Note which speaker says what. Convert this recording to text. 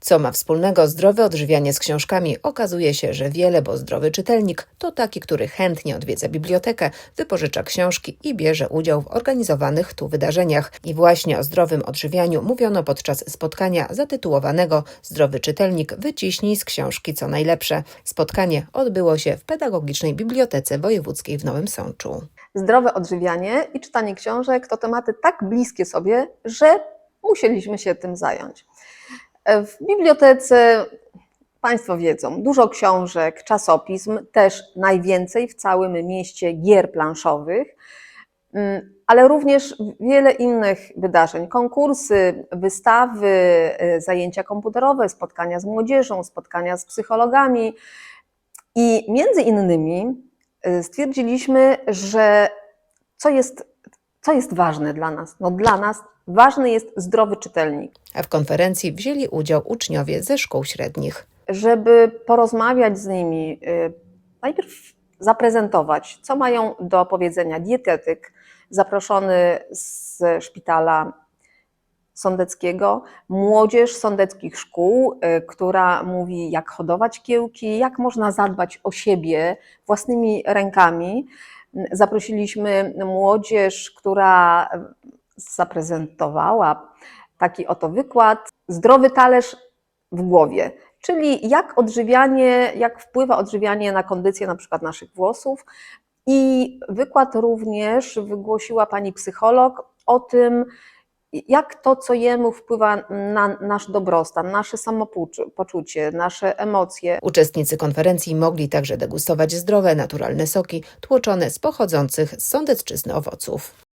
Speaker 1: Co ma wspólnego zdrowe odżywianie z książkami? Okazuje się, że wiele, bo zdrowy czytelnik to taki, który chętnie odwiedza bibliotekę, wypożycza książki i bierze udział w organizowanych tu wydarzeniach. I właśnie o zdrowym odżywianiu mówiono podczas spotkania zatytułowanego Zdrowy czytelnik wyciśnij z książki co najlepsze. Spotkanie odbyło się w Pedagogicznej Bibliotece Wojewódzkiej w Nowym Sączu.
Speaker 2: Zdrowe odżywianie i czytanie książek to tematy tak bliskie sobie, że musieliśmy się tym zająć. W bibliotece Państwo wiedzą, dużo książek, czasopism, też najwięcej w całym mieście gier planszowych, mm, ale również wiele innych wydarzeń, konkursy, wystawy, y, zajęcia komputerowe, spotkania z młodzieżą, spotkania z psychologami. I między innymi y, stwierdziliśmy, że co jest, co jest ważne dla nas? No dla nas ważny jest zdrowy czytelnik.
Speaker 1: A w konferencji wzięli udział uczniowie ze szkół średnich.
Speaker 2: żeby porozmawiać z nimi, y, najpierw zaprezentować, co mają do powiedzenia dietetyk, zaproszony z szpitala sądeckiego, młodzież sądeckich szkół, y, która mówi, jak hodować kiełki, jak można zadbać o siebie własnymi rękami. Zaprosiliśmy młodzież, która zaprezentowała taki oto wykład Zdrowy talerz w głowie, czyli jak odżywianie, jak wpływa odżywianie na kondycję na przykład naszych włosów. I wykład również wygłosiła pani psycholog o tym, jak to, co jemy, wpływa na nasz dobrostan, nasze samopoczucie, nasze emocje.
Speaker 1: Uczestnicy konferencji mogli także degustować zdrowe, naturalne soki tłoczone z pochodzących z sądecczyzny owoców.